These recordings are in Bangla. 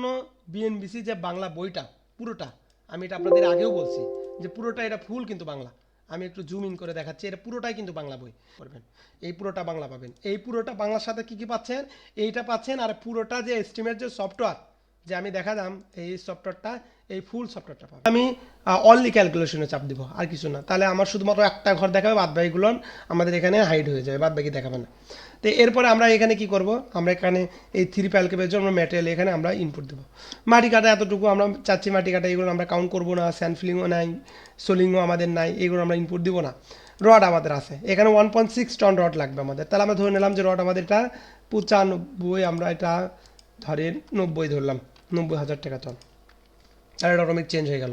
সম্পূর্ণ বিএনবিসি যে বাংলা বইটা, পুরোটা, আমি এটা আপনাদের আগেও বলছি যে পুরোটা এটা ফুল কিন্তু বাংলা। আমি একটু জুম ইন করে দেখাচ্ছি, এটা পুরোটাই কিন্তু বাংলা বই করবেন। এই পুরোটা বাংলা পাবেন। এই পুরোটা বাংলার সাথে কি কি পাচ্ছেন? এইটা পাচ্ছেন আর পুরোটা যে এস্টিমেট যে সফটওয়্যার যে আমি দেখালাম এই সফটওয়্যারটা এই ফুল সফটওয়্যারটা পাবেন আমি অনলি ক্যালকুলেশনে চাপ দিব, আর কিছু না। তাহলে আমার শুধুমাত্র একটা ঘর দেখাবে বাদ বাকিগুলো আমাদের এখানে হাইড হয়ে যাবে বাদ বাকি দেখাবে না। তো এরপরে আমরা এখানে কি করব? আমরা এখানে এই থ্রি প্যালকেপের জন্য ম্যাটেরিয়াল এখানে আমরা ইনপুট দেবো। মাটি কাটা এতটুকু আমরা চাচ্ছি মাটি কাটা, এগুলো আমরা কাউন্ট করব না স্যান্ড ফিলিংও নাই সোলিংও আমাদের নাই, এগুলো আমরা ইনপুট দিব না। রড আমাদের আছে। এখানে one point six ton rod লাগবে আমাদের। তাহলে আমরা ধরে নিলাম যে রড আমাদের এটা পঁচানব্বই, আমরা এটা ধরেন নব্বই ধরলাম, নব্বই হাজার টাকা আর এটা অটোমেটিক চেঞ্জ হয়ে গেল।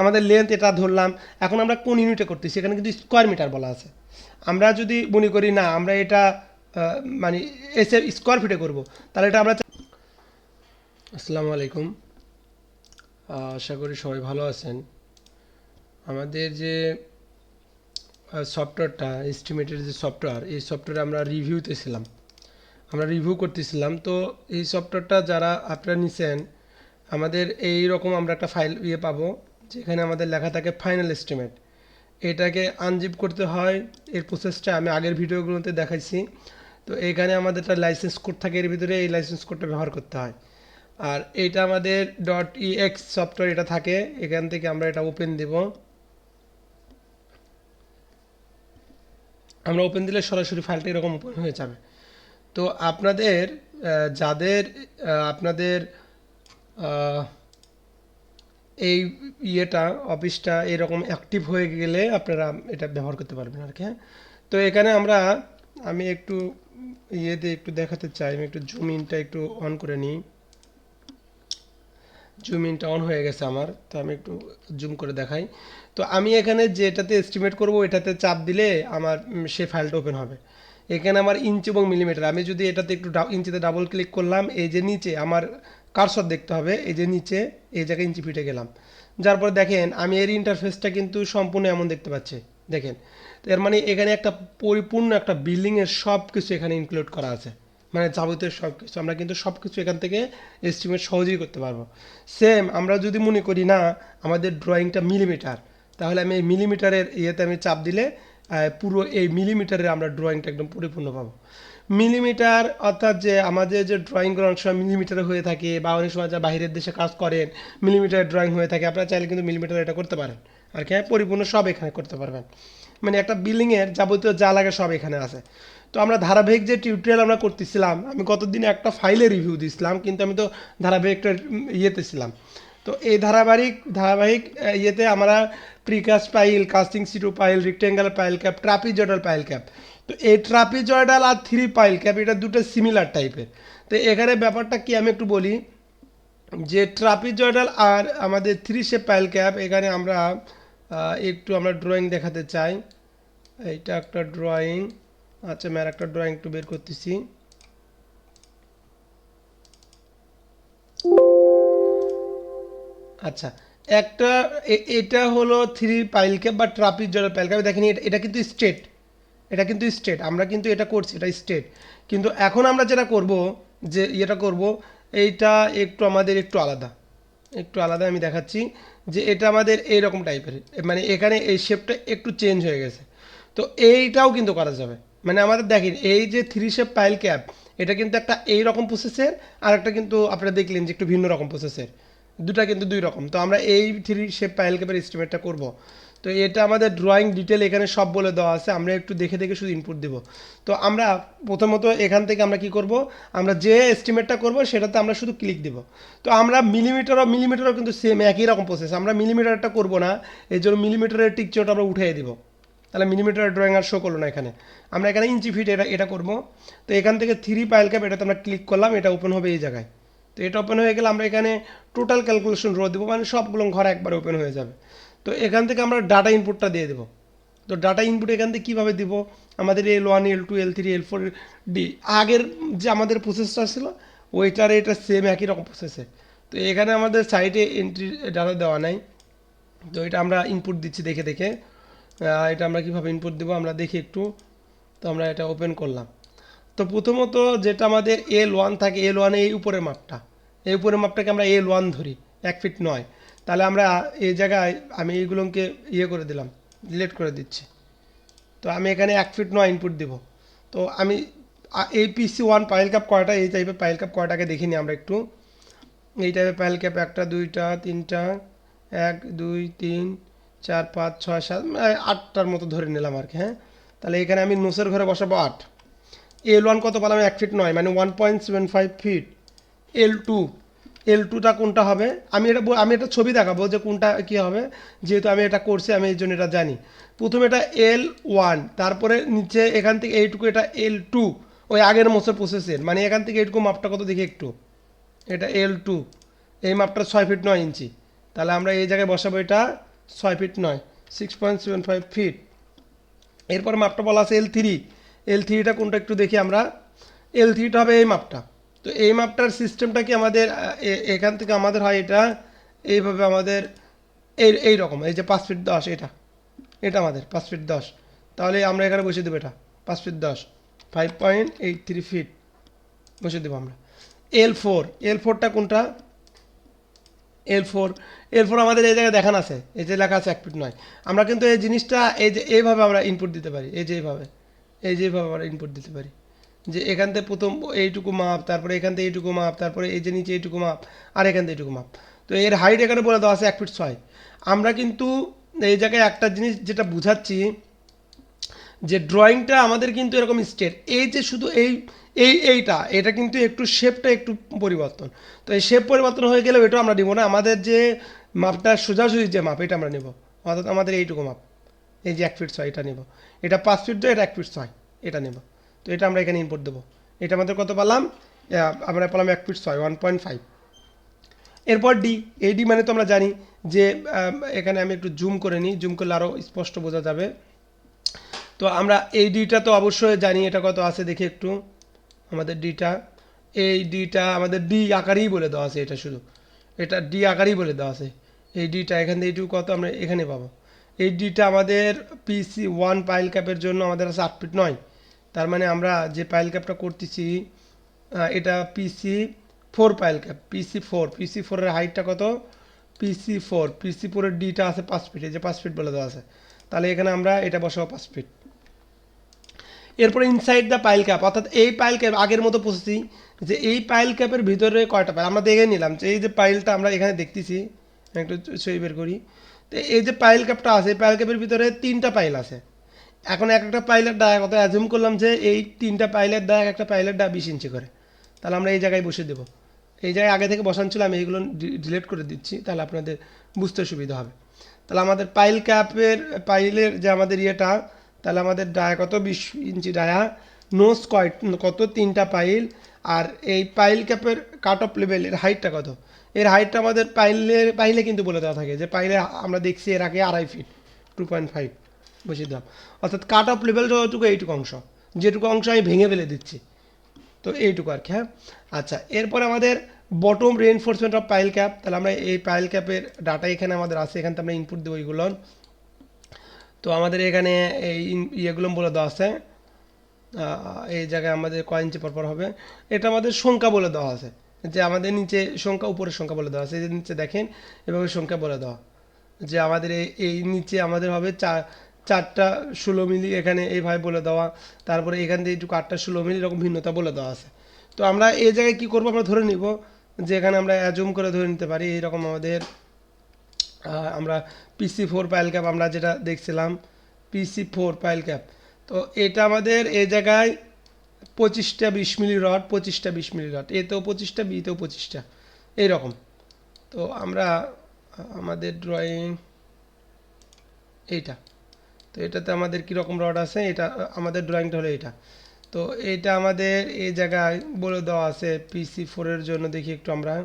আমাদের লেন্থ এটা ধরলাম, এখন আমরা কোন ইউনিটে করতেছি? এখানে কিন্তু স্কোয়ার মিটার বলা আছে। আমরা যদি মনে করি, না, আমরা এটা মানে এসে স্কোয়ার ফিটে করব, তাহলে এটা আমরা আসসালামু আলাইকুম। আশা করি সবাই ভালো আছেন। আমাদের যে সফটওয়্যারটা এস্টিমেটের যে সফটওয়্যার এই সফটওয়্যারে আমরা রিভিউতে ছিলাম আমরা রিভিউ করতেছিলাম, তো এই সফটওয়্যারটা যারা আপনারা নিছেন, আমাদের এই রকম আমরা একটা ফাইল ইয়ে পাবো, যেখানে আমাদের লেখা থাকে ফাইনাল এস্টিমেট এটাকে আনজিপ করতে হয়, এর প্রসেসটা আমি আগের ভিডিওগুলোতে দেখাইছি। তো এখানে আমাদের একটা লাইসেন্স কোড থাকে, এর ভিতরে এই লাইসেন্স কোডটা ব্যবহার করতে হয়। আর এটা আমাদের ডট ই এক্স সফটওয়্যার এটা থাকে, এখান থেকে আমরা এটা ওপেন দেব। আমরা ওপেন দিলে সরাসরি ফাইলটা এরকম ওপেন হয়ে যাবে। তো আপনাদের যাদের আপনাদের এই ইয়েটা অফিসটা এরকম অ্যাক্টিভ হয়ে গেলে আপনারা এটা ব্যবহার করতে পারবেন আর কি হ্যাঁ? তো এখানে আমরা, আমি একটু ইয়েতে একটু দেখাতে চাই, আমি একটু জুম ইনটা একটু অন করে নিই। জুম ইনটা অন হয়ে গেছে আমার, তো আমি একটু জুম করে দেখাই। তো আমি এখানে যেটাতে এস্টিমেট করব, এটাতে চাপ দিলে আমার সে ফাইলটা ওপেন হবে। এখানে আমার ইঞ্চি এবং মিলিমিটার আমি যদি এটাতে একটু ইঞ্চিতে ডাবল ক্লিক করলাম, এই যে নিচে আমার কারসর দেখতে হবে, এই যে নিচে এই জায়গায় ইঞ্চি ফিটে গেলাম। যার পরে দেখেন, আমি এর ইন্টারফেসটা কিন্তু সম্পূর্ণ এমন দেখতে পাচ্ছি। দেখেন এর মানে এখানে একটা পরিপূর্ণ একটা বিল্ডিংয়ের সব কিছু এখানে ইনক্লুড করা আছে। মানে যাবতীয় সব কিছু, আমরা কিন্তু সব কিছু এখান থেকে এস্টিমেট সহজেই করতে পারব। সেম আমরা যদি মনে করি না, আমাদের ড্রয়িংটা মিলিমিটার তাহলে আমি এই মিলিমিটারের ইয়েতে আমি চাপ দিলে পুরো এই মিলিমিটারের আমরা ড্রয়িংটা একদম পরিপূর্ণ পাবো। মিলিমিটার অর্থাৎ যে আমাদের যে ড্রয়িংগুলো অনেক সময় মিলিমিটারে হয়ে থাকে বা অনেক সময় যা বাইরের দেশে কাজ করেন মিলিমিটারের ড্রয়িং হয়ে থাকে, আপনারা চাইলে কিন্তু মিলিমিটার এটা করতে পারেন। আর কি, পরিপূর্ণ সব এখানে করতে পারবেন। মানে একটা বিল্ডিংয়ের যাবতীয় যা লাগে সব এখানে আছে। তো আমরা ধারাবাহিক যে টিউটোরিয়াল আমরা করতেছিলাম, আমি কতদিন একটা ফাইলে রিভিউ দিয়েছিলাম কিন্তু আমি তো ধারাবাহিকটা ইয়েতে ছিলাম। তো এই ধারাবাহিক ধারাবাহিক ইয়েতে আমরা precast pile cast in situ pile rectangle pile cap trapezoidal pile cap তো এই ট্রাপি ট্রাপিজয়েডাল আর থ্রি পাইল ক্যাপ এটা দুটো সিমিলার টাইপের তো এখানে ব্যাপারটা কি আমি একটু বলি, যে ট্রাপিজয়েডাল আর আমাদের থ্রি শেপ পাইল ক্যাপ এখানে আমরা একটু আমরা ড্রয়িং দেখাতে চাই। এইটা একটা ড্রয়িং আচ্ছা আমি একটা ড্রয়িং একটু বের করতেছি। আচ্ছা একটা এটা হলো থ্রি পাইল ক্যাপ বা ট্রাপিজ জলের পাইল ক্যাপ দেখেন, এটা এটা কিন্তু স্টেট এটা কিন্তু স্টেট আমরা কিন্তু এটা করছি, এটা স্টেট কিন্তু এখন আমরা যেটা করব, যে ইয়েটা করব, এইটা একটু আমাদের একটু আলাদা। একটু আলাদা আমি দেখাচ্ছি, যে এটা আমাদের এইরকম টাইপের মানে এখানে এই শেপটা একটু চেঞ্জ হয়ে গেছে। তো এইটাও কিন্তু করা যাবে। মানে আমাদের দেখেন, এই যে থ্রি শেপ পাইল ক্যাপ এটা কিন্তু একটা এই রকম প্রসেসের আর একটা কিন্তু আপনারা দেখলেন যে একটু ভিন্ন রকম প্রসেসের দুটা কিন্তু দুই রকম। তো আমরা এই থ্রি শেপ পাইল ক্যাপের এস্টিমেটটা করব। তো এটা আমাদের ড্রয়িং ডিটেল এখানে সব বলে দেওয়া আছে, আমরা একটু দেখে দেখে শুধু ইনপুট দেব। তো আমরা প্রথমত এখান থেকে আমরা কি করব? আমরা যে এস্টিমেটটা করব, সেটাতে আমরা শুধু ক্লিক দেব। তো আমরা মিলিমিটারও মিলিমিটারও কিন্তু সেম একই রকম প্রসেস আমরা মিলিমিটারটা করব না, এই জন্য মিলিমিটারের টিকচারটা আমরা উঠিয়ে দেবো। তাহলে মিলিমিটার ড্রয়িং আর শো করল না এখানে। আমরা এখানে ইঞ্চি ফিট এটা এটা করব। তো এখান থেকে থ্রি পাইল ক্যাপ এটাতে আমরা ক্লিক করলাম, এটা ওপেন হবে এই জায়গায়। তো এটা ওপেন হয়ে গেলে আমরা এখানে টোটাল ক্যালকুলেশন রো দেবো মানে সবগুলো ঘর একবার ওপেন হয়ে যাবে। তো এখান থেকে আমরা ডাটা ইনপুটটা দিয়ে দেবো। তো ডাটা ইনপুট এখান থেকে কীভাবে দিব? আমাদের L one L two L three L four D আগের যে আমাদের প্রসেসটা ছিল, ওইটার এটা সেম একই রকম প্রসেসে তো এখানে আমাদের সাইটে এন্ট্রি ডাটা দেওয়া নাই। তো এটা আমরা ইনপুট দিচ্ছি দেখে দেখে। এটা আমরা কীভাবে ইনপুট দেবো আমরা দেখি একটু। তো আমরা এটা ওপেন করলাম। তো প্রথমত যেটা আমাদের এল ওয়ান থাকে এল ওয়ানে এই উপরের মাপটা। এই উপরের মাপটাকে আমরা এল ওয়ান ধরি, এক ফিট নয়। তাহলে আমরা এই জায়গায় আমি এইগুলোকে ইয়ে করে দিলাম ডিলেট করে দিচ্ছি। তো আমি এখানে এক ফিট নয় ইনপুট দিব। তো আমি এই পিসি ওয়ান পাইল কাপ কয়টা, এই টাইপের পাইল কাপ কয়টাকে দেখিনি আমরা একটু। এই টাইপের পাইল ক্যাপ একটা, দুইটা, তিনটা, এক, দুই, তিন চার, পাঁচ, ছয়, সাত মানে আটটার মতো ধরে নিলাম আর কি হ্যাঁ? তাহলে এখানে আমি নোসের ঘরে বসাবো আট। এল ওয়ান কত পেলাম? এক ফিট নয় মানে one point seven five feet L two L টুটা কোনটা হবে? আমি এটা আমি এটা ছবি দেখাবো যে কোনটা কী হবে, যেহেতু আমি এটা করছি, আমি এই জন্য এটা জানি। প্রথমে এটা এল ওয়ান তারপরে নিচে এখান থেকে এইটুকু এটা এল টু ওই আগের মোসের প্রসেসের মানে এখান থেকে এইটুকু মাপটা কত দেখি একটু? এটা এল টু এই মাপটা ছয় ফিট নয় ইঞ্চি। তাহলে আমরা এই জায়গায় বসাবো এটা ছয় ফিট নয় six point seven five feet এরপর মাপটা বলা আছে এল থ্রি এল থ্রিটা কোনটা একটু দেখি আমরা। এল থ্রিটা হবে এই মাপটা। তো এই মাপটার সিস্টেমটা কি আমাদের এখান থেকে আমাদের হয় এটা, এইভাবে আমাদের, এই এই রকম। এই যে পাঁচ ফিট দশ, এটা। এটা আমাদের, পাঁচ ফিট দশ। তাহলে আমরা এখানে বসে দেবো এটা, পাঁচ ফিট দশ। Five point eight three feet বসে দেবো আমরা। এল ফোর এল ফোরটা কোনটা? এল ফোর এল ফোর আমাদের এই জায়গায় দেখানো আছে, এই যে লেখা আছে এক ফিট নয়। আমরা কিন্তু এই জিনিসটা এই যে এইভাবে আমরা ইনপুট দিতে পারি, এই যে এইভাবে, এই যে এইভাবে আমরা ইনপুট দিতে পারি। যে এখান থেকে প্রথম এইটুকু মাপ, তারপরে এখান থেকে এইটুকু মাপ, তারপরে এই যে নিচে এইটুকু মাপ, আর এখান থেকে এইটুকু মাপ। তো এর হাইট এখানে বলে দেওয়া আছে এক ফিট ছয়। আমরা কিন্তু এই জায়গায় একটা জিনিস যেটা বুঝাচ্ছি, যে ড্রয়িংটা আমাদের কিন্তু এরকম স্টেট এই যে শুধু এই এই, এইটা, এটা কিন্তু একটু শেপটা একটু পরিবর্তন। তো এই শেপ পরিবর্তন হয়ে গেলেও এটা আমরা নিব না। আমাদের যে মাপটা সোজাসুজি যে মাপ, এটা আমরা নেব। অর্থাৎ আমাদের এইটুকু মাপ। এই যে এক ফিট ছয়, এটা নেব। এটা পাঁচ ফিট দেয় এটা এক ফিট ছয়, এটা নেব। তো এটা আমরা এখানে ইনপুট দেবো। এটা আমাদের কত পেলাম? আমরা পেলাম এক ফিট ছয় ওয়ান পয়েন্ট ফাইভ এরপর ডি এই ডি মানে তো আমরা জানি যে এখানে আমি একটু জুম করে নিই। জুম করলে আরও স্পষ্ট বোঝা যাবে। তো আমরা এই ডিটা তো অবশ্যই জানি, এটা কত আছে দেখি একটু। আমাদের ডিটা, এই ডিটা আমাদের ডি আকারেই বলে দেওয়া আছে এটা শুধু। এটা ডি আকারেই বলে দেওয়া আছে। এই ডিটা এখান থেকে এইটুকু কত আমরা এখানে পাবো। এই ডিটা আমাদের পিসি ওয়ান পাইল ক্যাপের জন্য আমাদের আছে আট ফিট নয়। তার মানে আমরা যে পাইল ক্যাপটা করতেছি এটা PC four pile cap PC four PC ফোরের হাইটটা কত? পিসি ফোর পিসি ফোরের ডিটা আছে পাঁচ ফিট এই যে পাঁচ ফিট বলে দেওয়া আছে। তাহলে এখানে আমরা এটা বসাবো পাঁচ ফিট এরপরে ইনসাইড দ্য পাইল ক্যাপ অর্থাৎ এই পাইল ক্যাপ আগের মতো প্রসেসিং যে এই পাইল ক্যাপের ভিতরে কয়টা পাইল আমরা দেখে নিলাম যে এই যে পাইলটা আমরা এখানে দেখতেছি একটু ছবি বের করি। তো এই যে পাইল ক্যাপটা আছে, এই পাইল ক্যাপের ভিতরে তিনটা পাইল আছে। এখন এক একটা পাইলের ডায় কত অ্যাজুম করলাম যে এই তিনটা পাইলের ডায়া এক একটা পাইলের ডায়া বিশ ইঞ্চি করে। তাহলে আমরা এই জায়গায় বসে দেবো। এই জায়গায় আগে থেকে বসান ছিল, আমি এইগুলো ডিলেট করে দিচ্ছি, তাহলে আপনাদের বুঝতে সুবিধা হবে। তাহলে আমাদের পাইল ক্যাপের পাইলের যে আমাদের ইয়েটা তাহলে আমাদের ডায়া কত? বিশ ইঞ্চি ডায়া। নোস কয় কত? তিনটা পাইল। আর এই পাইল ক্যাপের কাট অফ লেভেলের হাইটটা কত? এর হাইটটা আমাদের পাইলের পাইলে কিন্তু বলে দেওয়া থাকে যে পাইলে আমরা দেখছি এর আগে আড়াই ফিট, টু পয়েন্ট ফাইভ বসিয়ে দিলাম। অর্থাৎ কাট অফ লেভেল যতটুকু এইটুকু অংশ। যেটুকু অংশ আমি ভেঙে ফেলে দিচ্ছি। তো এইটুকু আর কি হ্যাঁ? আচ্ছা এরপর আমাদের bottom reinforcement of pile cap তাহলে আমরা এই পাইল ক্যাপের ডাটা এখানে আমাদের আছে, এখান থেকে আমরা ইনপুট দেবো এইগুলো তো আমাদের এখানে এই ইয়েগুলো বলে দেওয়া আছে এই জায়গায় আমাদের কয় ইঞ্চি পরপর হবে, এটা আমাদের সংখ্যা বলে দেওয়া আছে, যে আমাদের নিচে সংখ্যা, উপরের সংখ্যা বলে দেওয়া আছে যে নিচে দেখেন, এভাবে সংখ্যা বলে দেওয়া, যে আমাদের এই এই নিচে আমাদের হবে চার চারটা ষোলো মিলি এখানে এইভাবে বলে দেওয়া, তারপরে এখান থেকে একটু আটটা ষোলো মিলি এরকম ভিন্নতা বলে দেওয়া আছে, তো আমরা এই জায়গায় কী করব আমরা ধরে নিব, যে এখানে আমরা অ্যাজুম করে ধরে নিতে পারি, এইরকম আমাদের আমরা পিসি ফোর পাইল ক্যাপ আমরা যেটা দেখছিলাম পিসি ফোর পাইল ক্যাপ তো এটা আমাদের এই জায়গায় পঁচিশটা বিশ মিলি রড, পঁচিশটা বিশ মিলি রড। এতেও পঁচিশটা বিতেও পঁচিশটা। এইরকম। তো আমরা, আমাদের ড্রয়িং এইটা। তো এটাতে আমাদের কীরকম রড আছে? এটা, আমাদের ড্রয়িংটা হলো এটা তো এটা আমাদের এই জায়গায় বলে দেওয়া আছে পিসি ফোরের জন্য দেখি একটু আমরা।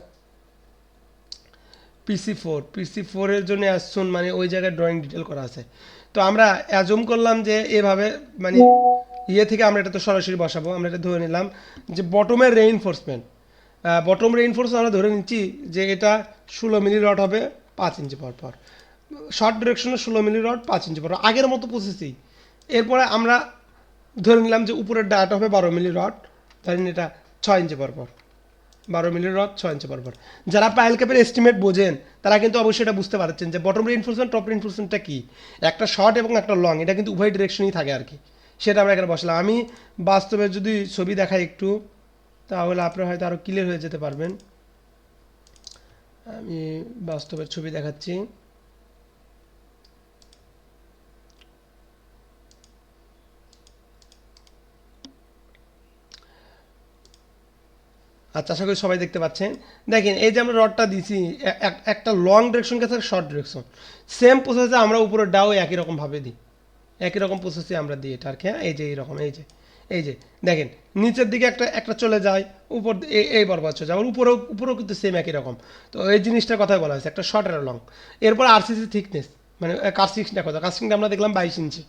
পিসি ফোর পিসি ফোরের জন্য অ্যাসুন মানে ওই জায়গায় ড্রয়িং ডিটেল করা আছে। তো আমরা অ্যাজুম করলাম যে এভাবে মানে ইয়ে থেকে আমরা এটা তো সরাসরি বসাবো, আমরা এটা ধরে নিলাম যে বটমের রেইনফোর্সমেন্ট বটম রেইনফোর্স আমরা ধরে নিচ্ছি যে এটা ষোলো মিলি রড হবে পাঁচ ইঞ্চি পর পর। শর্ট ডিরেকশনে ষোলো মিলি রড পাঁচ ইঞ্চি পর পর। আগের মতো প্রসেসিং এরপরে আমরা ধরে নিলাম যে উপরের ডাটা হবে বারো মিলি রড ধরেন এটা ছয় ইঞ্চি পরপর বারো মিলি রড ছয় ইঞ্চি পরপর যারা পায়েল ক্যাপের এস্টিমেট বোঝেন, তারা কিন্তু অবশ্যই এটা বুঝতে পারছেন যে বটম রিনফোর্সমেন্ট টপ রিনফোর্সমেন্টটা কী? একটা শর্ট এবং একটা লং এটা কিন্তু উভয় ডিরেকশনই থাকে আর কি। সেটা আমরা এখানে বসলাম। আমি বাস্তবে যদি ছবি দেখাই একটু, তাহলে আপনারা হয়তো আরও ক্লিয়ার হয়ে যেতে পারবেন। আমি বাস্তবের ছবি দেখাচ্ছি। আচ্ছা আশা করি সবাই দেখতে পাচ্ছেন। দেখেন, এই যে আমরা রডটা দিছি এক- একটা লং ডিরেকশন গেছে শর্ট ডিরেকশন সেম প্রসেসে আমরা উপরে ডাও একই রকমভাবে দিই। একই রকম প্রসেসে আমরা দিই এটা আর কি হ্যাঁ? এই যে এইরকম এই যে এই যে, দেখেন, নিচের দিকে একটা একটা চলে যায়, উপর এই বরবাদ চলে যায়, আবার উপরেও উপরেও কিন্তু সেম একই রকম। তো এই জিনিসটার কথাই বলা হয়েছে, একটা শর্ট আর লং এরপর আরসিসি থিকনেস মানে কাস্টিংটা কথা কাস্টিংটা আমরা দেখলাম বাইশ ইঞ্চি,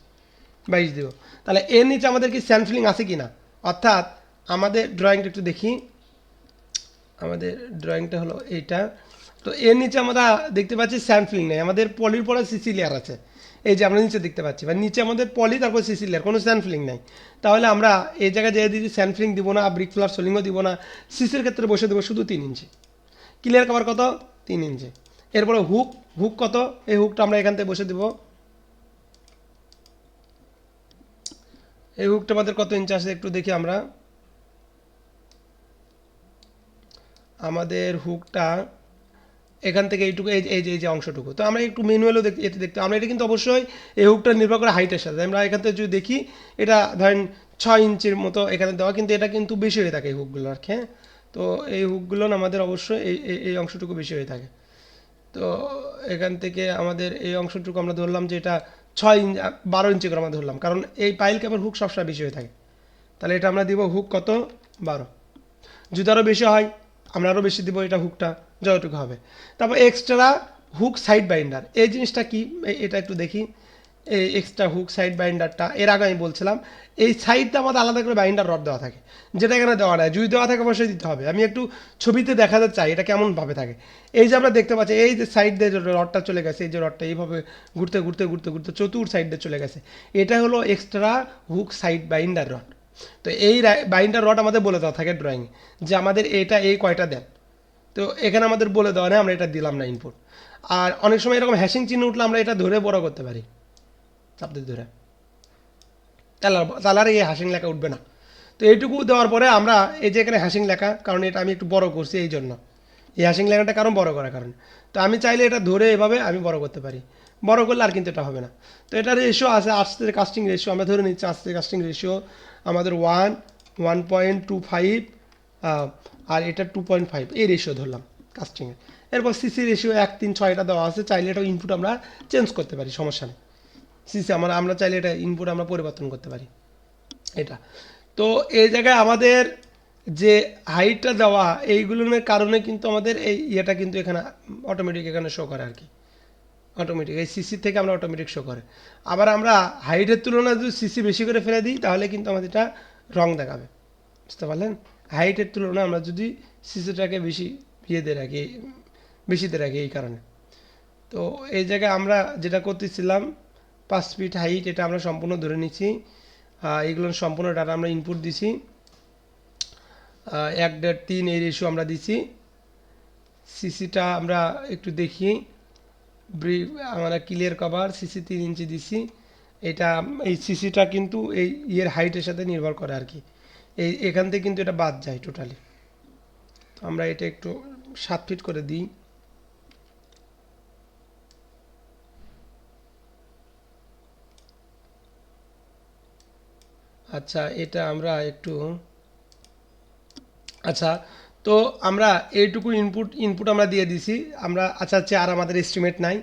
বাইশ দিব। তাহলে এর নিচে আমাদের কি স্যান্ডফিলিং আছে কি না অর্থাৎ আমাদের ড্রয়িংটা একটু দেখি। আমাদের ড্রয়িংটা হলো এইটা। তো এর নিচে আমরা দেখতে পাচ্ছি স্যাম্পলিং নেই। আমাদের পলির পরে সিসি লেয়ার আছে। এই যে আমরা নিচে দেখতে পাচ্ছি। বা নিচে আমাদের পলি তারপর সিসি লেয়ার কোনো স্যাম্পলিং নেই। তাহলে আমরা এই জায়গায় যেয়ে দিচ্ছি স্যাম্পলিং দিব না ব্রিক ফ্লার সোলিংও দিব না। সিসির ক্ষেত্রে বসে দেবো শুধু তিন ইঞ্চি। ক্লিয়ার কভার কত? তিন ইঞ্চি। এরপরে হুক হুক কত? এই হুকটা আমরা এখান থেকে বসে দেবো। এই হুকটা আমাদের কত ইঞ্চি আছে একটু দেখি আমরা। আমাদের হুকটা এখান থেকে এইটুকু, এই যে- এই যে অংশটুকু। তো আমরা একটু ম্যানুয়ালও দেখতে, এতে দেখতে, আমরা এটা কিন্তু অবশ্যই এই হুকটা নির্ভর করে হাইটের সাথে। আমরা এখান থেকে যদি দেখি, এটা ধরেন ছয় ইঞ্চির মতো এখানে দেওয়া, কিন্তু এটা কিন্তু বেশি হয়ে থাকে এই হুকগুলো আর হ্যাঁ? তো এই হুকগুলো আমাদের অবশ্যই এই, এই- এই অংশটুকু বেশি হয়ে থাকে। তো এখান থেকে আমাদের এই অংশটুকু আমরা ধরলাম যে এটা ছয় ইঞ্চি বারো ইঞ্চি করে আমরা ধরলাম। কারণ এই পাইল ক্যাপের হুক সবসময় বেশি হয়ে থাকে। তাহলে এটা আমরা দিব হুক কত? বারো। যদি আরও বেশি হয় আমরা আরও বেশি দিব, এটা হুকটা যতটুকু হবে। তারপর এক্সট্রা হুক সাইড বাইন্ডার এই জিনিসটা কি? এটা একটু দেখি। এই এক্সট্রা হুক সাইড বাইন্ডারটা এর আগে আমি বলছিলাম, এই সাইডটা আমাদের আলাদা করে বাইন্ডার রড দেওয়া থাকে। যেটা এখানে দেওয়া নাই। যদি দেওয়া থাকে অবশ্যই দিতে হবে। আমি একটু ছবিতে দেখাতে চাই, এটা কেমনভাবে থাকে। এই যে আমরা দেখতে পাচ্ছি, এই যে সাইড দিয়ে রডটা চলে গেছে, এই যে রডটা এইভাবে ঘুরতে ঘুরতে ঘুরতে ঘুরতে চতুর সাইড দিয়ে চলে গেছে। এটা হলো extra hook side binder rod তো এই বাইন্ডার রড আমাদের বলে দেওয়া থাকে ড্রয়িং যে আমাদের এটা, এই কয়টা দেন। তো এখানে আমাদের বলে দেওয়া নেই, আমরা এটা দিলাম না ইনপুট আর অনেক সময় এরকম হ্যাশিং চিহ্ন উঠলে আমরা এটা ধরে বড় করতে পারি। চাপ দিয়ে ধরে। তাহলে তাহলে আর এই হ্যাশিং লেখা উঠবে না। তো এইটুকু দেওয়ার পরে আমরা এই যে এখানে হ্যাশিং লেখা, কারণ এটা আমি একটু বড় করছি এই জন্য। এই হ্যাশিং লেখাটা কারণ বড় করার কারণ। তো আমি চাইলে এটা ধরে এভাবে আমি বড় করতে পারি। বড় করলে আর কিন্তু এটা হবে না। তো এটা রেশিও আছে আস্তে কাস্টিং রেশিও আমরা ধরে নিচ্ছি আস্তে কাস্টিং রেশিও আমাদের one one point two five আর এটা টু পয়েন্ট ফাইভ এই রেশিও ধরলাম কাস্টিংয়ের এরপর সিসি রেশিও এক, তিন, ছয়টা দেওয়া আছে, চাইলে এটা ইনপুট আমরা চেঞ্জ করতে পারি, সমস্যা নেই। সিসি আমরা আমরা চাইলে এটা ইনপুট আমরা পরিবর্তন করতে পারি। এটা। তো এই জায়গায় আমাদের যে হাইটটা দেওয়া এইগুলোর কারণে কিন্তু আমাদের এই ইয়েটা কিন্তু এখানে অটোমেটিক এখানে শো করে আর কি। অটোমেটিক এই সিসি থেকে আমরা অটোমেটিক শো করে। আবার আমরা হাইটের তুলনায় যদি সিসি বেশি করে ফেলে দিই, তাহলে কিন্তু আমাদের এটা রং দেখাবে। বুঝতে পারলেন? হাইটের তুলনায় আমরা যদি সিসিটাকে বেশি ইয়েতে রাখি, বেশিতে রাখি এই কারণে। তো এই জায়গায় আমরা যেটা করতেছিলাম, পাঁচ ফিট হাইট এটা আমরা সম্পূর্ণ ধরে নিচ্ছি। এগুলো সম্পূর্ণ ডাটা আমরা ইনপুট দিছি। এক দেড় তিন এই রেশিও আমরা দিছি। সিসিটা আমরা একটু দেখি। ব্রি আমরা ক্লিয়ার কভার সিসি তিন ইঞ্চি দিছি এটা, এই সিসিটা কিন্তু এই ইয়ের হাইটের সাথে নির্ভর করে আর কি। এই, এখান থেকে কিন্তু এটা বাদ যায় টোটালি তো আমরা এটা একটু সাত ফিট করে দিই। আচ্ছা এটা আমরা একটু আচ্ছা তো আমরা এইটুকু ইনপুট ইনপুট আমরা দিয়ে দিছি। আমরা আচ্ছা আচ্ছা আর আমাদের এস্টিমেট নাই।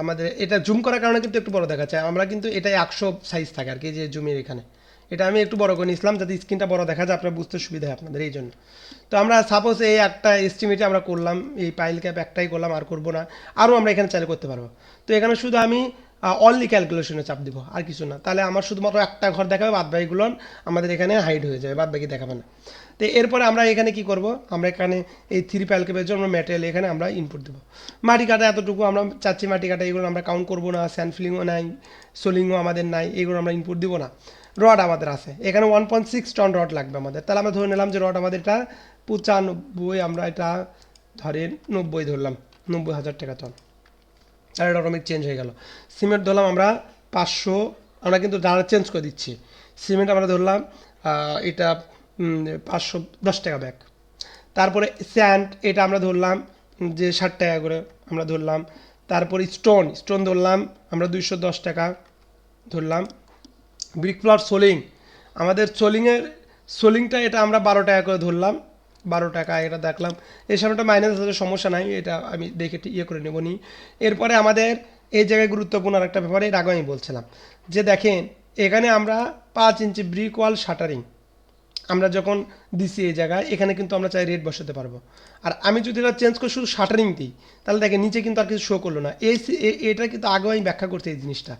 আমাদের, এটা জুম করার কারণে কিন্তু একটু বড় দেখাচ্ছে। আমরা কিন্তু এটা একশো সাইজ থাকে আর কি, যে জুমের এখানে। এটা আমি একটু বড় করে নিয়েছিলাম, যাতে স্ক্রিনটা বড় দেখা যায়, আপনার বুঝতে সুবিধা হয় আপনাদের এই জন্য। তো আমরা সাপোজ এই একটা এস্টিমেটে আমরা করলাম, এই পাইল ক্যাপ একটাই করলাম, আর করব না। আরও আমরা এখানে চাইলে করতে পারব। তো এখানে শুধু আমি অনলি ক্যালকুলেশনে চাপ দিব, আর কিছু না। তাহলে আমার শুধুমাত্র একটা ঘর দেখাবে, বাদ বাকিগুলো আমাদের এখানে হাইড হয়ে যাবে, বাদ বাকি দেখাবে না। তো এরপরে আমরা এখানে কি করব? আমরা এখানে এই থ্রি পাইল ক্যাপের আমরা ম্যাটেরিয়াল এখানে আমরা ইনপুট দেবো। মাটি কাটা এতটুকু আমরা চাচ্ছি, মাটি কাটা এগুলো আমরা কাউন্ট করব না স্যান্ড ফিলিংও নাই সোলিংও আমাদের নাই, এগুলো আমরা ইনপুট দিব না। রড আমাদের আছে। এখানে one point six ton rod লাগবে আমাদের। তাহলে আমরা ধরে নিলাম যে রড আমাদের এটা পঁচানব্বই, আমরা এটা ধরেন নব্বই ধরলাম, নব্বই হাজার টাকা টন আর অটোমেটিক চেঞ্জ হয়ে গেল। সিমেন্ট ধরলাম আমরা পাঁচশো, আমরা কিন্তু ডাটা চেঞ্জ করে দিচ্ছি। সিমেন্ট আমরা ধরলাম এটা পাঁচশো দশ টাকা ব্যাগ তারপরে স্যান্ড এটা আমরা ধরলাম যে ষাট টাকা করে আমরা ধরলাম। তারপরে স্টোন স্টোন ধরলাম, আমরা দুইশো দশ টাকা ধরলাম। ব্রিক ফ্লোর সোলিং আমাদের সোলিংয়ের সোলিংটা এটা আমরা বারো টাকা করে ধরলাম। বারো টাকা, এটা দেখলাম। এই সময়টা মাইনাস আছে, সমস্যা নাই, এটা আমি দেখে ইয়ে করে নেব নি। এরপরে আমাদের এই জায়গায় গুরুত্বপূর্ণ আর একটা ব্যাপারে এর আগে আমি বলছিলাম, যে দেখেন, এখানে আমরা পাঁচ ইঞ্চি ব্রিক ওয়াল শাটারিং আমরা যখন দিছি এই জায়গায়, এখানে কিন্তু আমরা চাই রেট বসাতে পারব। আর আমি যদি এটা চেঞ্জ করে শুধু শাটারিং দিই, তাহলে দেখেন, নিচে কিন্তু আর কিছু শো করল না। এই এটা কিন্তু আগেও আমি ব্যাখ্যা করছি এই জিনিসটা।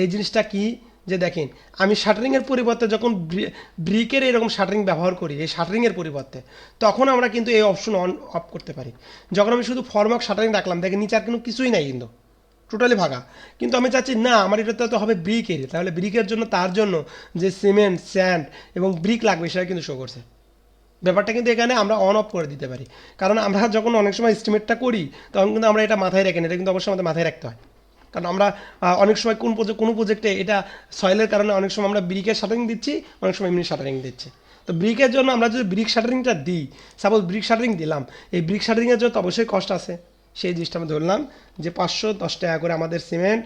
এই জিনিসটা কি? যে দেখেন, আমি শাটারিংয়ের পরিবর্তে যখন ব্রি- ব্রিকের এরকম শাটারিং ব্যবহার করি, এই শাটারিংয়ের পরিবর্তে, তখন আমরা কিন্তু এই অপশন অন, অফ করতে পারি। যখন আমি শুধু ফরমাক শাটারিং রাখলাম, দেখেন নিচে আর কোনো কিছুই নাই কিন্তু, টোটালি ভাগা। কিন্তু আমি চাচ্ছি, না, আমার এটাতে তো হবে ব্রিকের, তাহলে ব্রিকের জন্য, তার জন্য যে সিমেন্ট, স্যান্ড এবং ব্রিক লাগবে, সেটা কিন্তু শো করছে। ব্যাপারটা কিন্তু এখানে আমরা অন অফ করে দিতে পারি। কারণ আমরা যখন অনেক সময় এস্টিমেটটা করি, তখন কিন্তু আমরা এটা মাথায় রাখি না, এটা কিন্তু অবশ্যই আমাদের মাথায় রাখতে হয়। কারণ আমরা অনেক সময় কোন প্রজেক্ট কোনো প্রজেক্টে এটা সয়েলের কারণে অনেক সময় আমরা ব্রিকের শাটারিং দিচ্ছি, অনেক সময় এমনি শাটারিং দিচ্ছি। তো ব্রিকের জন্য আমরা যদি ব্রিক শাটারিংটা দিই সাপোজ ব্রিক শাটারিং দিলাম, এই ব্রিক শাটারিংয়ের জন্য তো অবশ্যই কষ্ট আছে। সেই জিনিসটা আমরা ধরলাম যে পাঁচশো দশ টাকা করে আমাদের সিমেন্ট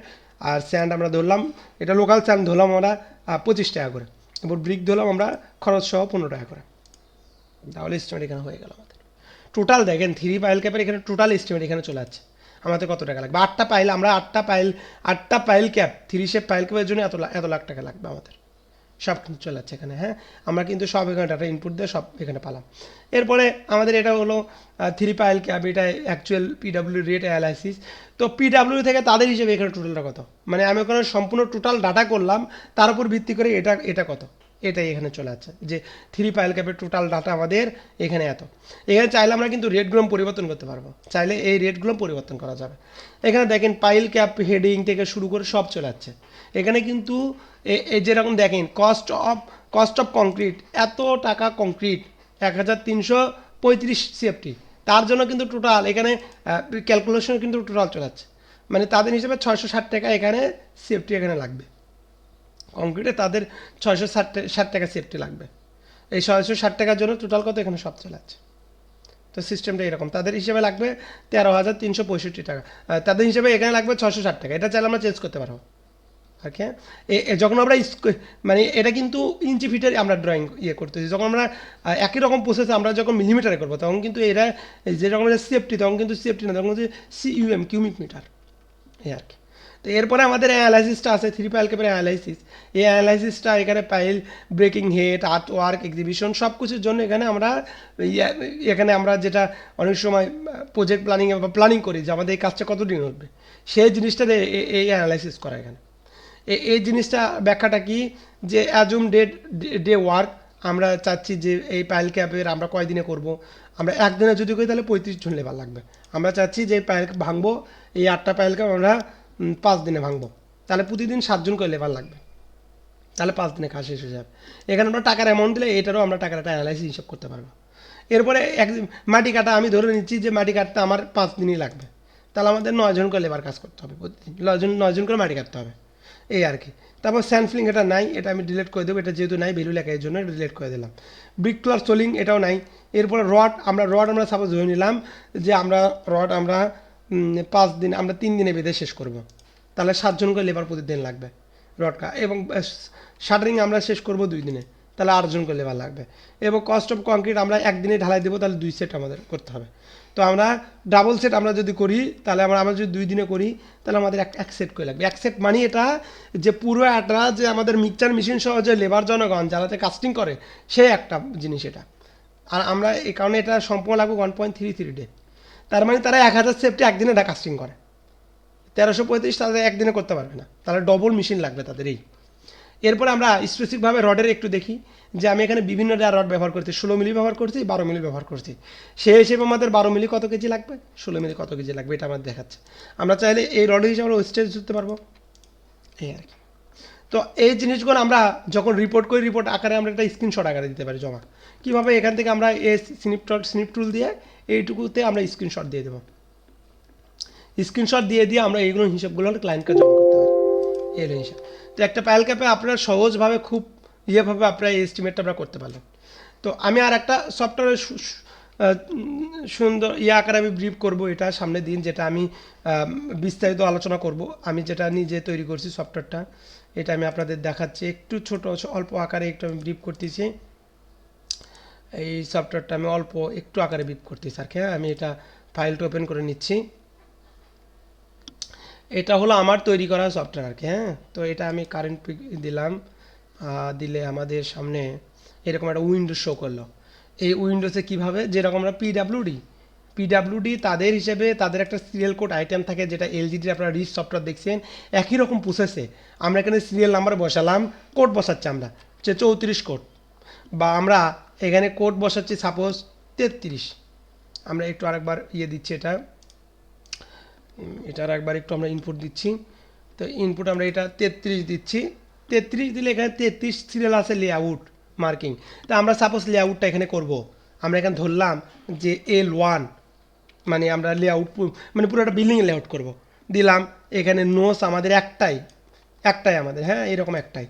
আর স্যান্ড আমরা ধরলাম, এটা লোকাল স্যান্ড ধরলাম আমরা পঁচিশ টাকা করে। এবার ব্রিক ধরলাম আমরা খরচ সহ পনেরো টাকা করে। তাহলে এস্টিমেট এখানে হয়ে গেল আমাদের। টোটাল দেখেন থ্রি পাইল ক্যাপের এখানে টোটাল এস্টিমেট এখানে চলে যাচ্ছে আমাদের কত টাকা লাগবে? আটটা পাইল আমরা আটটা পাইল আটটা পাইল ক্যাপ থ্রি পাইল ক্যাপের জন্য এত এত লাখ টাকা লাগবে আমাদের? সব কিন্তু চলে যাচ্ছে এখানে হ্যাঁ? আমরা কিন্তু সব এখানে ডাটা ইনপুট দিয়ে সব এখানে পালাম। এরপরে আমাদের এটা হলো থ্রি পাইল ক্যাপ এটা অ্যাকচুয়াল পিডাব্লিউ রেট অ্যানালাইসিস তো পিডাব্লিউ থেকে তাদের হিসেবে এখানে টোটালটা কত? মানে আমি ওখানে সম্পূর্ণ টোটাল ডাটা করলাম, তার উপর ভিত্তি করে এটা এটা কত? এটাই এখানে চলে যাচ্ছে যে থ্রি পাইল ক্যাপের টোটাল ডাটা আমাদের এখানে এত। এখানে চাইলে আমরা কিন্তু রেটগুলো পরিবর্তন করতে পারব। চাইলে এই রেটগুলো পরিবর্তন করা যাবে। এখানে দেখেন পাইল ক্যাপ হেডিং থেকে শুরু করে সব চলে যাচ্ছে এখানে কিন্তু যেরকম দেখেন cost of cost of concrete এত টাকা কংক্রিট এক হাজার তিনশো পঁয়ত্রিশ সিএফটি তার জন্য কিন্তু টোটাল এখানে ক্যালকুলেশন কিন্তু টোটাল চলে যাচ্ছে মানে তাদের হিসেবে ছয়শো ষাট টাকা এখানে সিএফটি এখানে লাগবে। কংক্রিটে তাদের ছয়শো ষাট টাকা সেফটি লাগবে। এই ছয়শো ষাট টাকার জন্য টোটাল কত এখানে সব চলে যাচ্ছে। তো সিস্টেমটা এরকম। তাদের হিসেবে লাগবে তেরো হাজার তিনশো পঁয়ষট্টি টাকা। তাদের হিসেবে এখানে লাগবে ছশো ষাট টাকা। এটা চাইলে আমরা চেঞ্জ করতে পারব। ওকে যখন আমরা মানে এটা কিন্তু ইঞ্চি ফিটের আমরা ড্রয়িং ইয়ে করতেছি। যখন আমরা একই রকম প্রসেস আমরা যখন মিলিমিটারে করব, তখন কিন্তু এরা যে রকম সেফটি তখন কিন্তু সেফটি না, তখন হচ্ছে সিইউএম কিউমিক মিটার এই আর কি। তো এরপরে আমাদের অ্যানালাইসিসটা আছে থ্রি পাইল ক্যাপের অ্যানালাইসিস এই অ্যানালাইসিসটা এখানে pile breaking head art work exhibition সব কিছুর জন্য এখানে আমরা এখানে আমরা যেটা অনেক সময় প্রজেক্ট প্ল্যানিং বা প্ল্যানিং করি যে আমাদের এই কাজটা কতদিন হবে। সেই জিনিসটা এই অ্যানালাইসিস করা এখানে। এই জিনিসটা ব্যাখ্যাটা কি? যে অ্যাজুম ডে ডে ওয়ার্ক আমরা চাচ্ছি যে এই পাইল ক্যাপের আমরা কয়দিনে করব? আমরা একদিনে যদি করি তাহলে পঁয়ত্রিশ জন লেবার লাগবে। আমরা চাচ্ছি যে পাইল ভাঙবো, এই আটটা পাইল ক্যাপ আমরা পাঁচ দিনে ভাঙবো। তাহলে প্রতিদিন সাতজন করে লেবার লাগবে। তাহলে পাঁচ দিনে কাজ শেষ হয়ে যাবে। এখানে আমরা টাকার অ্যামাউন্ট দিলে এটারও আমরা টাকার একটা অ্যানালাইসিস হিসাব করতে পারব। এরপরে এক মাটি কাটা, আমি ধরে নিচ্ছি যে মাটি কাটতে আমার পাঁচ দিনই লাগবে। তাহলে আমাদের নয়জন করে লেবার কাজ করতে হবে প্রতিদিন। নয়জন নয়জন করে মাটি কাটতে হবে। এই আর কি। তারপর স্যান্ডফ্লিং এটা নাই, এটা আমি ডিলিট করে দেবো। এটা যেহেতু নাই ভ্যালু লেখা এর জন্য এটা ডিলিট করে দিলাম। ব্রিক ক্লার সোলিং এটাও নাই। এরপরে রড আমরা রড আমরা সাপোজ ধরে নিলাম যে আমরা রড আমরা পাঁচ দিন, আমরা তিন দিনে বেঁধে শেষ করব। তাহলে সাতজন করে লেবার প্রতিদিন লাগবে রডকা এবং শাটারিং আমরা শেষ করব দুই দিনে, তাহলে আটজন করে লেবার লাগবে। এবং কস্ট অফ কংক্রিট আমরা একদিনে ঢালাই দেবো, তাহলে দুই সেট আমাদের করতে হবে। তো আমরা ডাবল সেট আমরা যদি করি, তাহলে আমরা আমরা যদি দুই দিনে করি, তাহলে আমাদের এক এক সেট করে লাগবে। এক সেট মানে এটা যে পুরো একটা যে আমাদের মিক্সচার মেশিন সহ যে লেবার জনগণ যারাতে কাস্টিং করে, সে একটা জিনিস এটা। আর আমরা এই কারণে এটা সম্পূর্ণ লাগবে one point three three day তার মানে তারা এক হাজার সেফটি একদিনে কাস্টিং করে। তেরোশো পঁয়ত্রিশ তাদের একদিনে করতে পারবে না। তাহলে ডবল মেশিন লাগবে তাদের এই। এরপরে আমরা স্পেসিফিকভাবে রডের একটু দেখি, যে আমি এখানে বিভিন্ন রড ব্যবহার করছি। ষোলো মিলি ব্যবহার করছি, বারো মিলি ব্যবহার করছি। সেই হিসেবে আমাদের বারো মিলি কত কেজি লাগবে? ষোলো মিলি কত কেজি লাগবে? এটা আমাদের দেখাচ্ছে। আমরা চাইলে এই রডের হিসেবে আমরা ওয়েস্টেজ ধরতে পারব। এই আর কি। তো এই জিনিসগুলো আমরা যখন রিপোর্ট করি রিপোর্ট আকারে আমরা একটা স্ক্রিনশট আকারে দিতে পারি জমা। কীভাবে এখান থেকে আমরা এই স্নিপ স্নিপ টুল দিয়ে এইটুকুতে আমরা স্ক্রিনশট দিয়ে দেবো। স্ক্রিনশট দিয়ে দিয়ে আমরা এইগুলো হিসাবগুলো ক্লায়েন্টকে জমা করতে এই হলো হিসাব। তো একটা প্যাল ক্যাপে আপনারা সহজভাবে খুব ইয়েভাবে আপনারা এই এস্টিমেটটা আপনারা করতে পারলেন। তো আমি আর একটা সফটওয়্যার সুন্দর ইয়ে আকারে আমি ব্রিফ করব এটা সামনের দিন, যেটা আমি বিস্তারিত আলোচনা করব। আমি যেটা নিজে তৈরি করছি সফটওয়্যারটা এটা আমি আপনাদের দেখাচ্ছি। একটু ছোট, অল্প আকারে একটু আমি ব্রিফ করতেছি। এই সফটওয়্যারটা আমি অল্প একটু আকারে ব্রিফ করতেছি আর হ্যাঁ আমি এটা ফাইলটা ওপেন করে নিচ্ছি। এটা হলো আমার তৈরি করা সফটওয়্যার আর হ্যাঁ। তো এটা আমি কারেন্ট দিলাম দিলে আমাদের সামনে এরকম একটা উইন্ডো শো করল। এই উইন্ডোসে কীভাবে? যেরকম আমরা পিডাব্লিউডি পিডাব্লিউডি তাদের হিসেবে তাদের একটা সিরিয়াল কোড আইটেম থাকে, যেটা এলজিডির আপনারা রিচ সফটওয়্যার দেখছেন, একই রকম প্রসেসে আমরা এখানে সিরিয়াল নাম্বার বসালাম কোড বসাচ্ছি আমরা যে চৌত্রিশ কোড বা আমরা এখানে কোড বসাচ্ছি সাপোজ তেত্রিশ। আমরা একটু আরেকবার ইয়ে দিচ্ছি এটা। এটার একবার একটু আমরা ইনপুট দিচ্ছি। তো ইনপুট আমরা এটা তেত্রিশ দিচ্ছি। তেত্রিশ দিলে এখানে তেত্রিশ সিরিয়াল আছে লেআউট মার্কিং তা আমরা সাপোজ লেআউটটা এখানে করব। আমরা এখানে ধরলাম যে এল ওয়ান মানে আমরা লেআউট মানে পুরো একটা বিল্ডিং লেআউট করব। দিলাম, এখানে নোস আমাদের একটাই একটাই আমাদের হ্যাঁ এরকম একটাই।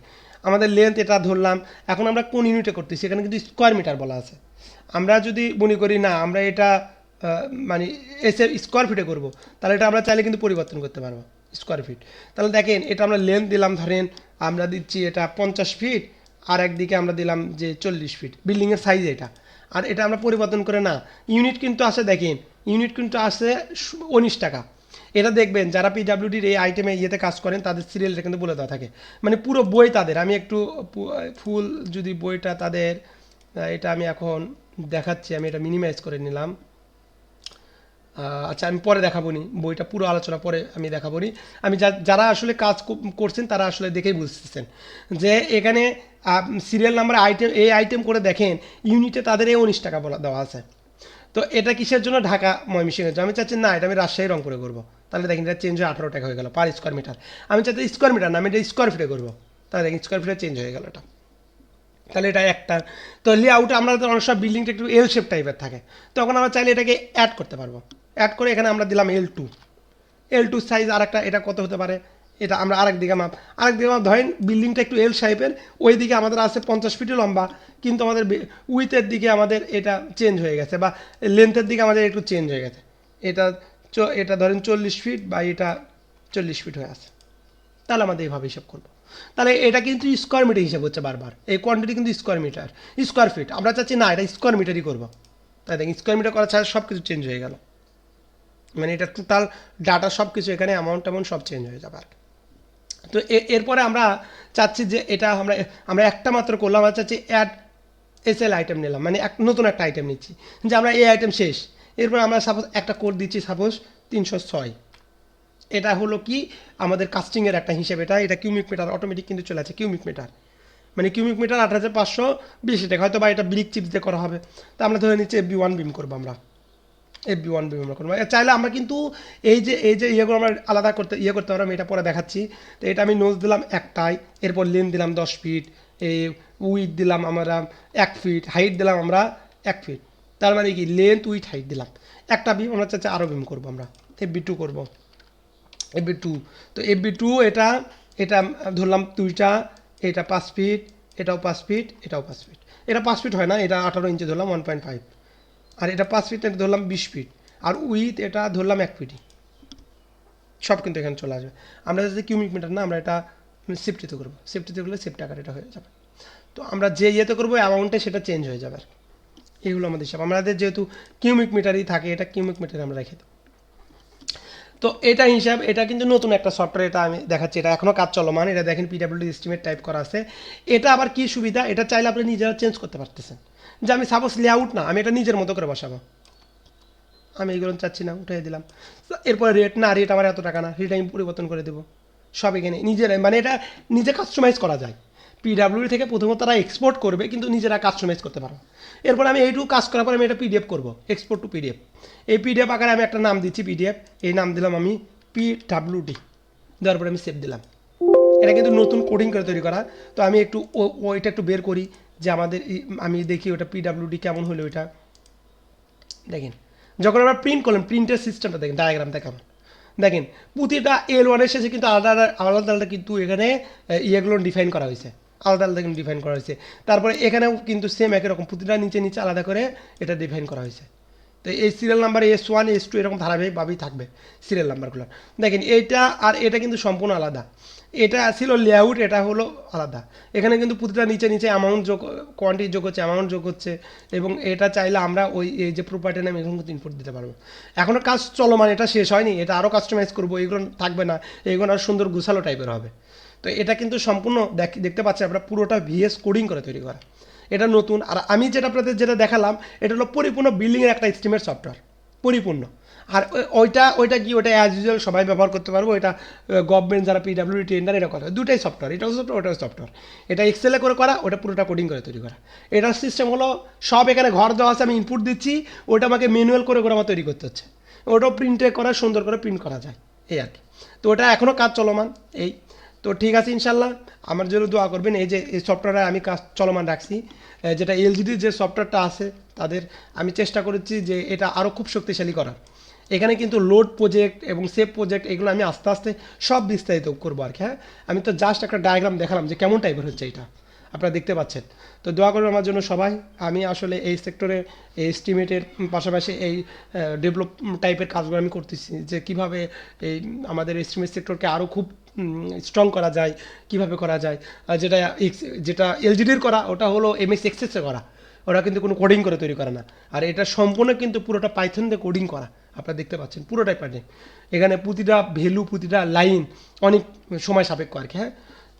আমাদের লেন্থ এটা ধরলাম, এখন আমরা কোন ইউনিটে করতেছি? এখানে কিন্তু স্কোয়ার মিটার বলা আছে। আমরা যদি মনে করি, না, আমরা এটা মানে এসে স্কোয়ার ফিটে করব, তাহলে এটা আমরা চাইলে কিন্তু পরিবর্তন করতে পারব স্কোয়ার ফিট তাহলে দেখেন, এটা আমরা লেন্থ দিলাম, ধরেন আমরা দিচ্ছি এটা পঞ্চাশ ফিট আর একদিকে আমরা দিলাম যে চল্লিশ ফিট বিল্ডিংয়ের সাইজ এটা। আর এটা আমরা পরিবর্তন করে, না ইউনিট কিন্তু আছে, দেখেন ইউনিট কিন্তু আছে উনিশ টাকা। এটা দেখবেন, যারা পিডাব্লিউডির এই আইটেমে ইয়েতে কাজ করেন, তাদের সিরিয়ালটা কিন্তু বলে দেওয়া থাকে। মানে পুরো বই তাদের। আমি একটু ফুল যদি বইটা তাদের এটা আমি এখন দেখাচ্ছি, আমি এটা মিনিমাইজ করে নিলাম। আচ্ছা আমি পরে দেখাবো নি বইটা পুরো আলোচনা পরে আমি দেখাবো নি আমি যারা আসলে কাজ করছেন, তারা আসলে দেখেই বুঝতেছেন যে এখানে সিরিয়াল নাম্বার আইটেম এই আইটেম করে দেখেন ইউনিটে তাদের এই উনিশ টাকা বলা, দেওয়া আছে। তো এটা কিসের জন্য? ঢাকা ময়মনসিংহের জন্য। আমি চাচ্ছি, না, এটা আমি রাজশাহী, রংপুরে করব। তাহলে দেখেন, এটা চেঞ্জ হয়ে আঠারো টাকা হয়ে গেল, পার স্কোয়ার মিটার আমি চাচ্ছি স্কোয়ার মিটার না, আমি এটা স্কোয়ার ফিটে করব। তাহলে দেখেন স্কোয়ার ফিটে চেঞ্জ হয়ে গেল এটা। তাহলে এটা একটা। তো লেআউটে আমরা অনেক সব বিল্ডিংটা একটু এল শেপ টাইপের থাকে। তখন আমরা চাইলে এটাকে অ্যাড করতে পারব। অ্যাড করে এখানে আমরা দিলাম L two L two size আর একটা এটা কত হতে পারে? এটা আমরা আরেক দিকে মাপ। আরেক দিকে মাপ, ধরেন বিল্ডিংটা একটু এল শেপের ওই দিকে আমাদের আছে পঞ্চাশ ফিটই লম্বা, কিন্তু আমাদের উইথের দিকে আমাদের এটা চেঞ্জ হয়ে গেছে বা লেন্থের দিকে আমাদের একটু চেঞ্জ হয়ে গেছে। এটা এটা ধরেন চল্লিশ ফিট বা এটা চল্লিশ ফিট হয়ে আছে। তাহলে আমাদের এইভাবে হিসাব করব। তাহলে এটা কিন্তু স্কোয়ার মিটার হিসাব হচ্ছে বারবার। এই কোয়ান্টিটি কিন্তু স্কোয়ার মিটার স্কোয়ার ফিট আমরা চাচ্ছি না, এটা স্কোয়ার মিটারই করব। তাই দেখেন স্কোয়ার মিটার করা ছাড়া সব কিছু চেঞ্জ হয়ে গেল। মানে এটা টোটাল ডাটা সব কিছু এখানে অ্যামাউন্ট ট্যামাউন্ট সব চেঞ্জ হয়ে যাবে আর কি। তো এরপরে আমরা চাচ্ছি যে এটা আমরা আমরা একটা মাত্র করলাম, আমরা চাচ্ছি অ্যাড এস এল আইটেম নিলাম মানে এক, নতুন একটা আইটেম নিচ্ছি। যে আমরা এই আইটেম শেষ। এরপর আমরা সাপোজ একটা কোড দিচ্ছি সাপোজ তিনশো ছয়। এটা হলো কি? আমাদের কাস্টিংয়ের একটা হিসেব এটা। এটা কিউমিক মিটার অটোমেটিক কিন্তু চলে আছে কিউমিক মিটার মানে কিউমিক মিটার আট হাজার পাঁচশো বিশ টাকা। হয়তো বা এটা ব্রিক চিপস দিয়ে করা হবে। তা আমরা ধরে নিচ্ছি বি ওয়ান বিম করব আমরা। এফ বি ওয়ান বিম আমরা করব চাইলে আমরা কিন্তু এই যে এই যে ইয়েগুলো আমরা আলাদা করতে ইয়ে করতে পারব, আমি এটা পরে দেখাচ্ছি। তো এটা আমি নোজ দিলাম একটাই, এরপর লেন দিলাম দশ ফিট এই উইথ দিলাম আমরা এক ফিট হাইট দিলাম আমরা এক ফিট তার মানে কি লেন্থ উইথ হাইট দিলাম। একটা বিম আমরা চাচ্ছি আরও বিম করব আমরা। এফ বি টু করব। এফ বি টু তো এফ বি টু এটা এটা ধরলাম দুইটা, এটা পাঁচ ফিট এটাও পাঁচ ফিট এটাও পাঁচ ফিট এটা পাঁচ ফিট হয় না, এটা আঠারো ইঞ্চি ধরলাম ওয়ান পয়েন্ট ফাইভ আর এটা পাঁচ ফিট, এটা ধরলাম বিশ ফিট। আর উইথ এটা ধরলাম এক ফিটই। সব কিন্তু এখানে চলে আসবে। আমরা যদি কিউমিক মিটার না, আমরা এটা সেফটিতে করব। সেফটিতে করলে সেফটি আকার এটা হয়ে যাবে। তো আমরা যে ইয়েতে করব অ্যামাউন্টে সেটা চেঞ্জ হয়ে যাবে। আর। এগুলো আমাদের হিসাব। আমাদের যেহেতু কিউমিক মিটারই থাকে, এটা কিউমিক মিটারে আমরা রেখে দেবো। তো এটা হিসাব, এটা কিন্তু নতুন একটা সফটওয়্যার এটা আমি দেখাচ্ছি। এটা এখনও কাজ চলমান, এটা দেখেন পিডাব্লিউডি এস্টিমেট টাইপ করা আছে। এটা আবার কি সুবিধা? এটা চাইলে আপনি নিজেরা চেঞ্জ করতে পারতেছেন। যে আমি সাপোজ লেআউট না, আমি এটা নিজের মতো করে বসাবো। আমি এইগুলো চাচ্ছি না উঠিয়ে দিলাম। এরপরে রেট না রেট আমার এত টাকা না রেট আমি পরিবর্তন করে দেবো। সব এখানে নিজেরাই মানে এটা নিজে কাস্টমাইজ করা যায়। পিডাব্লিউডি থেকে প্রথমত তারা এক্সপোর্ট করবে, কিন্তু নিজেরা কাস্টমাইজ করতে পারব। এরপর আমি এইটুকু কাজ করার পর আমি এটা পিডিএফ করব এক্সপোর্ট টু পিডিএফ এই পিডিএফ আকারে আমি একটা নাম দিচ্ছি পিডিএফ এই নাম দিলাম আমি পি ডাব্লিউডি দেওয়ার পরে আমি সেভ দিলাম। এটা কিন্তু নতুন কোডিং করে তৈরি করা, তো আমি একটু ওইটা একটু বের করি যে আমাদের আমি দেখি ওটা পিডাব্লিউডি কেমন হলো ওইটা দেখেন, যখন আমরা প্রিন্ট করলাম প্রিন্টের সিস্টেমটা দেখেন ডায়াগ্রাম কেমন দেখেন, প্রতিটা এল ওয়ানের শেষে কিন্তু আলাদা আলাদা আলাদা আলাদা কিন্তু এখানে ইয়েগুলো ডিফাইন করা হয়েছে। আলাদা আলাদা কিন্তু ডিফাইন করা হয়েছে। তারপরে এখানেও কিন্তু সেম একই রকম, প্রতিটা নিচে নিচে আলাদা করে এটা ডিফাইন করা হয়েছে। তো এই serial number S one S two এরকম ধারাবাহিকভাবেই থাকবে সিরিয়াল নাম্বারগুলো দেখেন, এইটা আর এটা কিন্তু সম্পূর্ণ আলাদা। এটা ছিল লেআউট এটা হলো আলাদা। এখানে কিন্তু প্রতিটা নিচে নিচে অ্যামাউন্ট যোগ কোয়ান্টিটি যোগ হচ্ছে অ্যামাউন্ট যোগ হচ্ছে, এবং এটা চাইলে আমরা ওই, এই যে প্রপার্টি নাম এগুলো কিন্তু ইনপুট দিতে পারব। এখনও কাজ চলমান, এটা শেষ হয়নি, এটা আরও কাস্টমাইজ করব, এগুলো থাকবে না, এগুলো আর সুন্দর গুছালো টাইপের হবে। তো এটা কিন্তু সম্পূর্ণ দেখ- দেখতে পাচ্ছি আমরা পুরোটা ভিএস কোডিং করে তৈরি করা। এটা নতুন, আর আমি যেটা আপনাদের যেটা দেখালাম, এটা হলো পরিপূর্ণ বিল্ডিংয়ের একটা স্টিমের সফটওয়্যার পরিপূর্ণ। আর ওই- ওইটা ওইটা কি ওটা অ্যাজ ইউজুয়াল সবাই ব্যবহার করতে পারব, এটা গভর্নমেন্ট যারা পিডাব্লিউডি টেন্ডার এটা করে দুটাই সফটওয়্যার এটাও সফটওয়্যার ওটাও সফটওয়্যার এটা এক্সেলে করে করা, ওটা পুরোটা কোডিং করে তৈরি করা। এটার সিস্টেম হলো, সব এখানে ঘর দেওয়া আছে, আমি ইনপুট দিচ্ছি, ওটা আমাকে ম্যানুয়াল করে করে আমার তৈরি করতে হচ্ছে। ওটাও প্রিন্টে করা, সুন্দর করে প্রিন্ট করা যায়, এই আর কি। তো ওটা এখনও কাজ চলমান, এই। তো ঠিক আছে, ইনশাল্লাহ। আমার জন্য দোয়া করবেন, এই যে, এই সফটওয়্যারে আমি কাজ চলমান রাখছি। যেটা এলজিডির যে সফটওয়্যারটা আছে, তাদের আমি চেষ্টা করেছি যে এটা আরও খুব শক্তিশালী করার। এখানে কিন্তু লোড প্রজেক্ট এবং সেভ প্রজেক্ট এগুলো আমি আস্তে আস্তে সব বিস্তারিত করব আর কি হ্যাঁ? আমি তো জাস্ট একটা ডায়াগ্রাম দেখালাম যে কেমন টাইপের হচ্ছে এটা। আপনারা দেখতে পাচ্ছেন। তো দোয়া করবেন আমার জন্য সবাই। আমি আসলে এই সেক্টরে এই এস্টিমেটের পাশাপাশি এই ডেভেলপ টাইপের কাজগুলো আমি করতেছি যে কীভাবে এই আমাদের এস্টিমেট সেক্টরকে আরও খুব স্ট্রং করা যায়, কীভাবে করা যায় যেটা যেটা এলজিডির করা, ওটা হলো এমএস এক্সেসে করা। ওরা কিন্তু কোনো কোডিং করে তৈরি করে না। আর এটা সম্পূর্ণ কিন্তু পুরোটা পাইথন দিয়ে কোডিং করা। আপনারা দেখতে পাচ্ছেন পুরোটাই পাইথন এখানে প্রতিটা ভ্যালু প্রতিটা লাইন অনেক সময় সাপেক্ষ আর কি হ্যাঁ?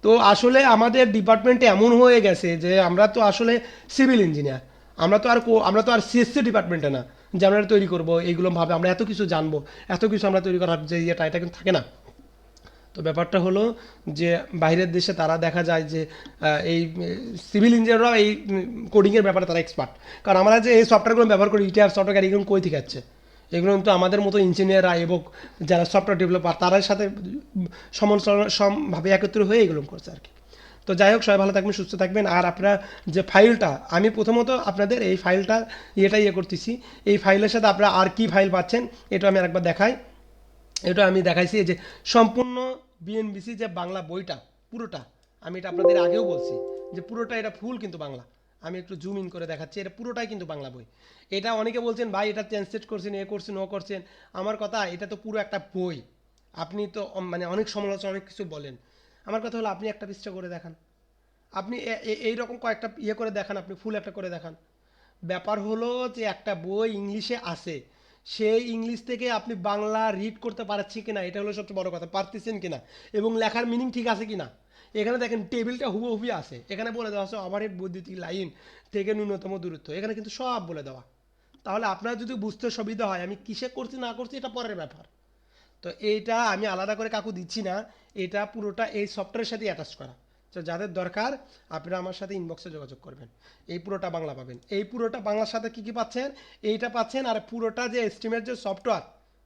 তো আসলে আমাদের ডিপার্টমেন্টে এমন হয়ে গেছে যে আমরা তো আসলে সিভিল ইঞ্জিনিয়ার আমরা তো আর আমরা তো আর সিএসসি ডিপার্টমেন্টে না। যে আমরা তৈরি করব, এইগুলো ভাবে আমরা এত কিছু জানব, এত কিছু আমরা তৈরি করার যে ইয়েটা, এটা কিন্তু থাকে না। তো ব্যাপারটা হলো যে বাইরের দেশে তারা দেখা যায় যে এই সিভিল ইঞ্জিনিয়াররা এই কোডিংয়ের ব্যাপারে তারা এক্সপার্ট কারণ আমরা যে এই সফটওয়্যারগুলো ব্যবহার করি ইটিআর সফটওয়্যার এগুলো কই থেকে যাচ্ছে এগুলো কিন্তু আমাদের মতো ইঞ্জিনিয়াররা এবং যারা সফটওয়্যার ডেভেলপার তাদের সাথে সমভাবে একত্র হয়ে এগুলো করছে আর কি। তো যাই হোক, সবাই ভালো থাকবেন, সুস্থ থাকবেন। আর আপনারা যে ফাইলটা আমি প্রথমত আপনাদের এই ফাইলটা ইয়েটা ইয়ে করতেছি। এই ফাইলের সাথে আপনারা আর কি ফাইল পাচ্ছেন, এটা আমি আরেকবার দেখাই। এটা আমি দেখাইছি যে সম্পূর্ণ বিএনবিসি যে বাংলা বইটা, পুরোটা, আমি এটা আপনাদের আগেও বলছি যে পুরোটা এটা ফুল কিন্তু বাংলা। আমি একটু জুম ইন করে দেখাচ্ছি, এটা পুরোটাই কিন্তু বাংলা বই। এটা অনেকে বলছেন, ভাই, এটা ট্রান্সলেট করছেন, এ করছেন, ও করছেন। আমার কথা, এটা তো পুরো একটা বই। আপনি তো মানে অনেক সমালোচনা অনেক কিছু বলেন। আমার কথা হলো, আপনি একটা পৃষ্ঠা করে দেখান। আপনি এ- এ- এইরকম কয়েকটা ইয়ে করে দেখান, আপনি ফুল একটা করে দেখান। ব্যাপার হলো যে একটা বই ইংলিশে আছে। সেই ইংলিশ থেকে আপনি বাংলা রিড করতে পারছেন কিনা, এটা হলো সবচেয়ে বড় কথা, পারতেছেন কিনা, এবং লেখার মিনিং ঠিক আছে কিনা। এখানে দেখেন টেবিলটা হুবহুবি আছে। এখানে বলে দেওয়া আছে ওভারহেড বৈদ্যুতিক লাইন থেকে ন্যূনতম দূরত্ব। এখানে কিন্তু সব বলে দেওয়া। তাহলে আপনার যদি বুঝতে সুবিধা হয়, আমি কিসে করছি, না করছি, এটা পরের ব্যাপার। তো এইটা আমি আলাদা করে কাকু দিচ্ছি না, এটা পুরোটা এই সফটওয়্যারের সাথে অ্যাটাচ করা। তো যাদের দরকার, আপনারা আমার সাথে ইনবক্সে যোগাযোগ করবেন। এই পুরোটা বাংলা পাবেন। এই পুরোটা বাংলার সাথে কী কী পাচ্ছেন? এইটা পাচ্ছেন আর পুরোটা যে এস্টিমেট যে সফটওয়্যার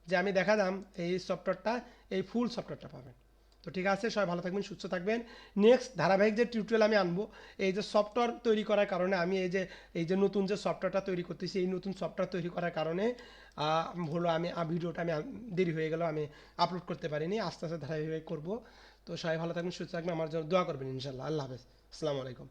যে আমি দেখালাম এই সফটওয়্যারটা এই ফুল সফটওয়্যারটা পাবেন। তো ঠিক আছে, সবাই ভালো থাকবেন, সুস্থ থাকবেন। নেক্সট ধারাবাহিক যে টিউটোরিয়াল আমি আনব, এই যে সফটওয়্যার তৈরি করার কারণে আমি এই যে এই যে নতুন যে সফটওয়্যারটা তৈরি করতেছি, এই নতুন সফটওয়্যার তৈরি করার কারণে হলো আমি ভিডিওটা আমি দেরি হয়ে গেল, আমি আপলোড করতে পারিনি। আস্তে আস্তে ধারাবাহিক করব। তো সবাই ভালো থাকবেন, সুস্থ থাকবেন, আমার জন্য দোয়া করবেন ইনশাল্লাহ আল্লাহ হাফেজ। আসসালামু আলাইকুম।